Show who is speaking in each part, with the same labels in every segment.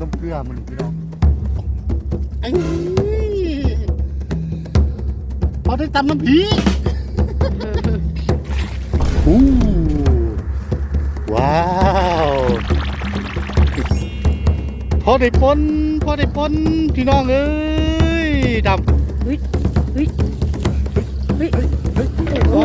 Speaker 1: น้ำเกลือมันพี่น้องไอ้พอได้ตำน้ำผีอู้ว้าวพอได้ปนพอได้ปนพี่น้องเอ้ยดำ
Speaker 2: เฮ้ยเฮ้ยเฮ้ย
Speaker 1: โอ้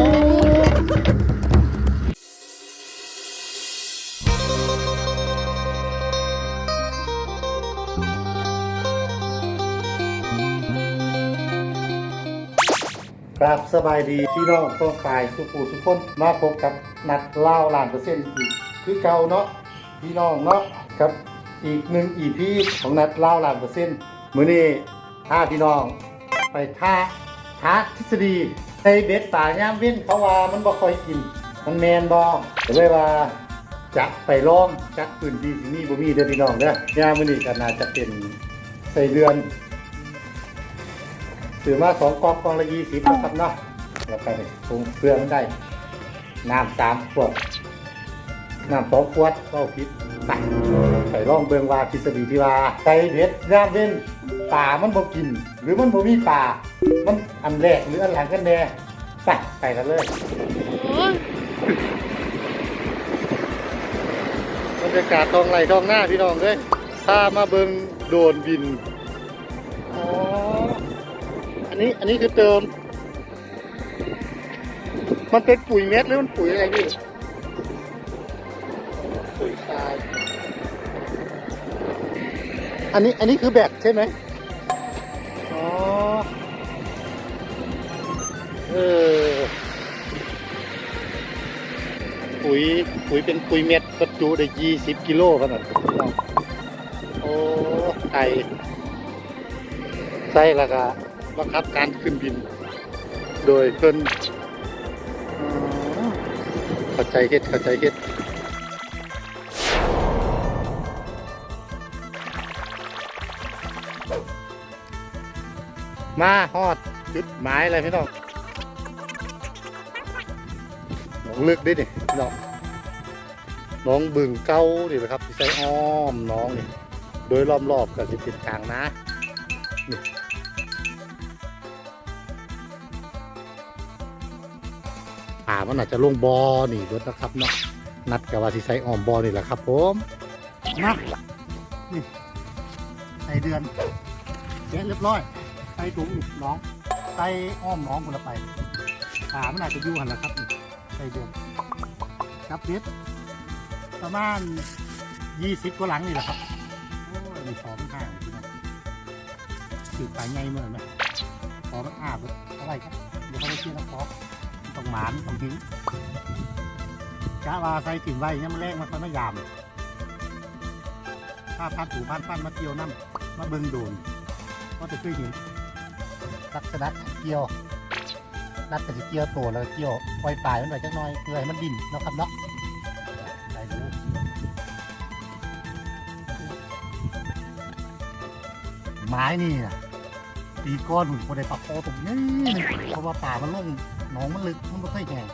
Speaker 1: ครับสบายดีพี่น้องต้องกายสุขูสุขคนมาพบกับนัดเล่าล้านเปอร์เซ็นต์อีกคือเก่าเนาะพี่น้องเนาะกับอีกหนึ่งอีพีของนัดเล่าล้านเปอร์เซ็นต์มื้อนี้ถ้าพี่น้องไปท่าท้าทฤษฎีในเบ็ดป่ายามเว้นเขาว่ามันบ่ค่อยกิน มันแมนบ่ก็เลยว่าจะไปลองจักปืนดีสิมีบ่มีเด้อพี่น้องเด้อยามมื้อนี้ก็น่าจะเป็นใส่เดือน ซื้อมาสองกองกองละ20นะครับเนาะแล้วก็นี่ปรุงเครื่องได้น้ำสามขวดน้ำสองขวดก็ผิดไปไปลองเบิ่งวาทฤษฎีที่ว่าใส่เบ็ดยามเว้นป่ามันบ่กิน หรือมันบ่มีป่ามันอันแรกหรืออันหลังกันแน่ไปไปกันเลยบรรยากาศทองไร่ท้องหน้าพี่น้องเลยถ้ามาเบิงโดนบิน นี้ อันนี้คือเติม มันเป็นปุ๋ยเม็ดหรือมันปุ๋ยอะไรพี่ปุ๋ยทรายอันนี้อันนี้คือแบตใช่ไหมอ๋อเออปุ๋ยปุ๋ยเป็นปุ๋ยเม็ดบรรจุได้ยี่สิบกิโลขนาดโอ้ไอใส่ล้วก็ บังคับการขึ้นบิน โดยเพิ่นอ๋อเข้าใจเฮ็ดเข้าใจเฮ็ดมาฮอดจุดหมายอะไรพี่น้องหนองลึกดินี่น้องน้องบึงเก้าดินะครับที่ใส่อ้อมน้องนี่โดยล้อมรอบกับสิบติดกลางนะนี่ ป่ามันอาจจะลงบอนี่รถนะครับเนาะนัดกับว่าสิใส่ออมบอนี่แหละครับผมนะนี่ใส่เดือนแกะเรียบร้อยใส่ถุงน้องใส่อ้อมน้องคนละไปป่ามันอาจจะยู่หันละครับใส่เดือนจับเบ็ดประมาณยี่สิบกว่าหลังนี่แหละครับโอ้ยมีพอมันห่างพี่น้องสืบไปไงเมื่อไหร่พอมันอาบอะไรครับเดี๋ยวเขาไปเชื่อน้ำพอ ต้องหมานต้องทิ้งกะว่าใส่ถิ่นไว้เนี่ยมันแรงมันไม่ยามถ้าพัดถูพันฟันมาเกี่ยวน้ำมาเบิ่งโดนก็จะเคยเห็นลักษณะเกี่ยวนัดกับสิเกียวตัวแล้วเกี่ยวปล่อยปลายมันไปจักหน่อยเพื่อให้มันดิ่นเนาะครับเนาะได้ดูไม้นี่น่ะปีก้อนหุ่นคนได้ปลาโคตรงนี้เพราะว่าป่ามันล่ง หนองมันลึกมันไม่ค่อยแห้ง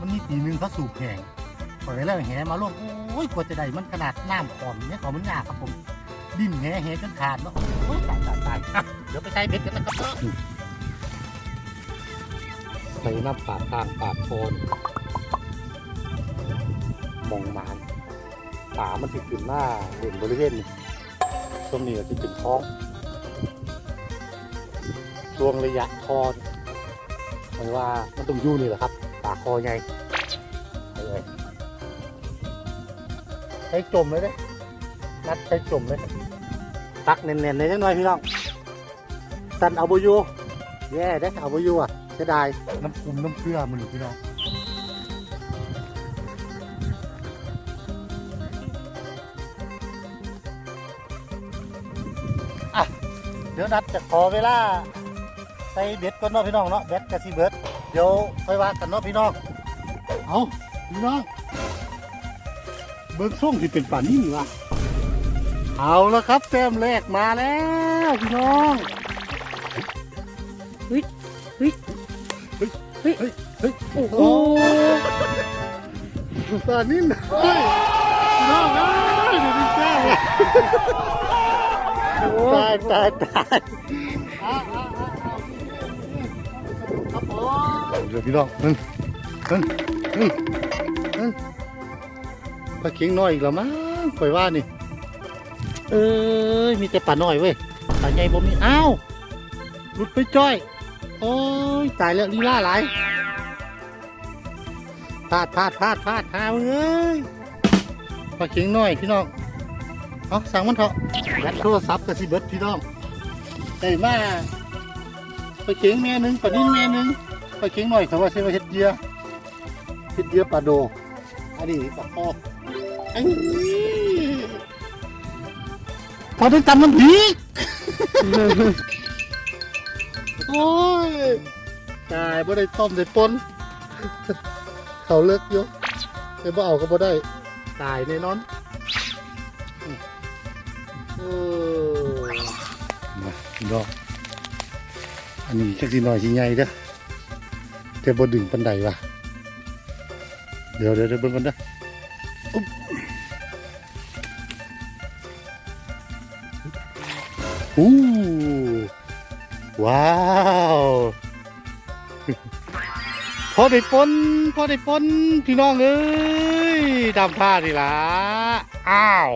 Speaker 1: มันมีปีหนึงเขาสูบแห้งปล่อยแล้วแหมาล่งโอ้ยกว่าจะได้มันขนาดน้ำขอนเนี่ยขามันยากครับผมดิ่นแหแหจนขาดเนาะโอ้ยตายตายตายเดี๋ยวไปใช้เบ็ดกันนะครับใส่น้ำปากทางปากโคนมองมานป่ามันติดขึ้นหน้าเด่นบริเวณนี้ตรงนี้ก็จะเป็นท้องช่วงระยะคอห มายว่ามันต้องอยู่นี่แหละครับปากคอไงไปเลยใช้จมเลยเด้นัดใช้จมเลยตักเน่นๆเลยจังหน่อยพี่น้องสันเอาบอยูแย่ได้เอาบอยูอะเสียดายน้ำคุมน้ำเกลือมันอยู่พี่น้องอะเดี๋ยวนัดจะขอเวลา ส่เบ็ดก่อนเนาะพี่น้องเนาะเบ็ดกับซีเบิร์ดเดี๋ยวไปว่ากันเนาะพี่น้องเอาพี่น้องเบิร์ดส่งที่เป็นป่านนี้นี่วะเอาแล้วครับแต้มแรกมาแล้วพี่น้อง
Speaker 2: เฮ้ย
Speaker 1: เฮ้ย
Speaker 2: โอ้โห
Speaker 1: โอ้ตอนนี้นะเฮ้ยน้องเอ้ยเดี๋ยวนี้แก้วเลยตายตายตาย เดี๋ยวพี่น้องนึงนึงนึงนึงปลาเข็งน้อยอีกแล้วมั้งข่อยว่านี่ เอ้ยมีแต่ปลาน้อยเว้ยปลาใหญ่บ่มีอ้าวหลุดไปจ้อย โอ้ยตายแล้วลีลาหลายพลาดพลาดพลาดพลาดหาเอ้ยปลาเข็งน้อยพี่น้องเอาสั่งมันเถอะยัดโทรศัพท์กับสิเบิร์ดพี่น้องได้มาปลาเข็งแม่หนึ่งปลานิ่นแม่หนึ่ง ปลาเข็งหน่อยเขาว่าใช่ว่าเฮ็ดเดียเฮ็ดเดียปลาโด อันนี้ปลาคอไอ้พอได้ตำน้ำพริกโอ้ยตายบ่ได้ต้มได้ปนเขาเลิกอยู่แต่บ่เอาก็บ่ได้ ตายแน่นอนเออมาพี่น้องอันนี้จักสิน้อยสิใหญ่เด้อ แต่บดึงปานใดว่ะ เดี๋ยวเดี๋ยวเดี๋ยวเบิ่งกันเด้ออุ๊บอู้ว้าวพอได้ปนพอได้ปนพี่น้องเอ้ยดำผ้าดีละอ้าว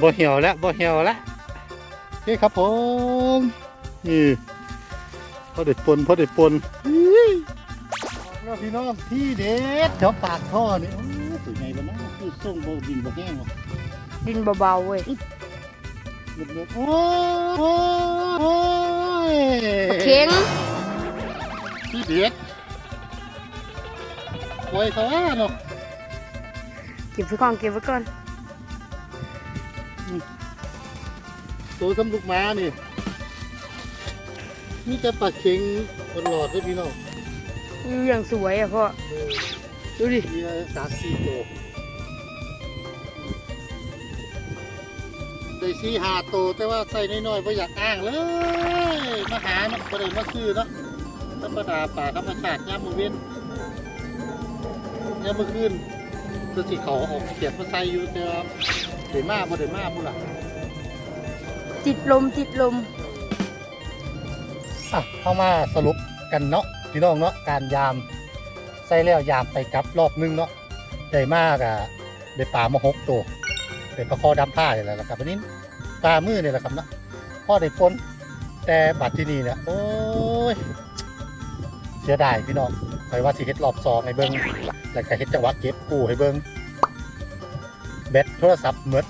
Speaker 1: บ่เหี่ยวแล้วบ่เหี่ยวแล้วโอเคครับผมนี่พอเด็ดปนพอเด็ดปนอี้ แล้วพี่น้องที่เด็ดแถวปากท่อนี่โอ้สุดไงบ้างนะคือส่งโบดินบ่แห้งว่ะ
Speaker 2: ดินเบาๆเว้ย
Speaker 1: เด็ดเด็ดโอ้ยโอ้ยโอ้ย
Speaker 2: เข็ง
Speaker 1: ที่เด็ดไว้เขาว่าเนาะ
Speaker 2: เก็บไว้ก่อนเก็บไว้ก่อน
Speaker 1: ตัวสำลูกม้านี่มีแต่ปลาเค็งตลอดเลยพี่น้อง
Speaker 2: อยู่อย่างสวยอะพ่อ
Speaker 1: เออ
Speaker 2: ดูดิ
Speaker 1: มีสามสี่ตัวได้สี่ห้าตัวแต่ว่าใส่น้อยๆไ่อยากอ้างเลย มาหาเนาะประเดี๋ยวมาซื้อเนาะธรรมดาป่าธรรมชาติย่ามมือเว้นย่ามมือขึ้นตัวที่เขาออกเขียดมาใส่อยู่แต่ว่าเดี๋ยวมาบ่เดี๋ยวมาบุ่ล่ะ
Speaker 2: จิตลมจิตลม
Speaker 1: อะเข้ามาสรุปกันเนาะ พี่น้องเนาะการยามใส่แล้วยามไปกลับรอบนึงเนาะได้มากอะได้ปลามาหกตัวเป็นปลาคอดำผ้าเนี่ยแหละครับวันนี้ปลามือเนี่ยแหละครับเนาะพ่อได้ปนแต่บัดที่นี่เนี่ยโอ้ยเสียดายพี่น้องไปว่าสิเฮ็ดรอบสองให้เบิ้งแล้วก็เฮ็ดจังหวะเก็บกู้ให้เบิ้งแบตโทรศัพท์หมด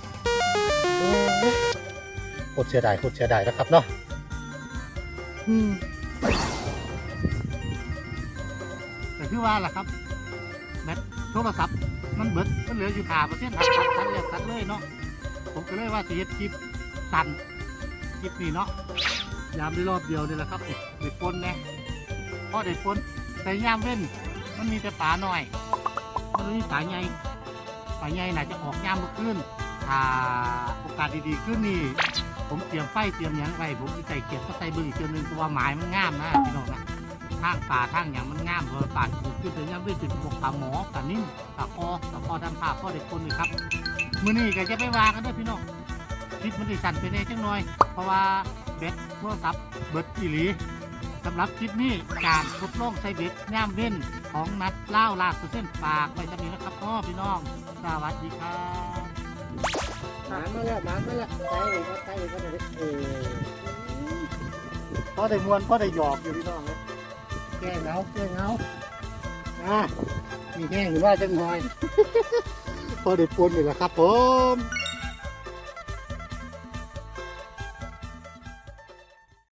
Speaker 1: โอ้ยโคตรเสียดายโคตรเสียดายนะครับเนาะ คือว่าล่ะครับแบตโทรศัพท์มันเบิดมันเหลืออยู่ขาเปอร์เซ็นต์ตัดตัดเลยตัดเลยเนาะผมก็เลยว่าสิเฮ็ดคลิปสั้นคลิปนี้เนาะยามได้รอบเดียวนี่แหละครับเด็ดปนน่พอเด็ดปนแต่ยามเว้นมันมีแต่ปลาหน่อยมันมีปลาใหญ่ปลาใหญ่น่าจะออกยามเมื่อคืนถ้าโอกาสดีๆขึ้นนี่ผมเตรียมไฟเตรียมยังไว้ผมสิใส่เขียดก็ใส่เบึงอีกเทีนึงเพราะว่าไม้มันงามนะพี่น้องนะ ทางป่าทางอย่างมันงามเพราะว่าป่าปลูกขึ้นแต่ยังไม่ติดพวกปลาหมอปลานิ่มปลาคอปลาคอดำผ้าพ่อเด็กคนนี่ครับมื้อนี้ก็จะไปวางกันเด้วยพี่น้องคลิปมันได้สั่นไปแน่จังหน่อย เพราะว่าเบ็ดโทรศัพท์เบิดอีหลีสำหรับคลิปนี้การทดลองใช้เบ็ดย่ามเว้นของนัดเล่าลากเส้นฝากไว้จะมีนะครับพ่อพี่น้องสวัสดีครับหมามาแล้วหมามาแล้วใส่เลยก็ใส่เลยก็ได้เออพอได้มวนพอได้หยอกอยู่พี่น้องเลย แก้เหงาแก้เหงาอะมีแห้งหรือว่าจังหน่อย พอได้ปวนอยู่แล้วครับผม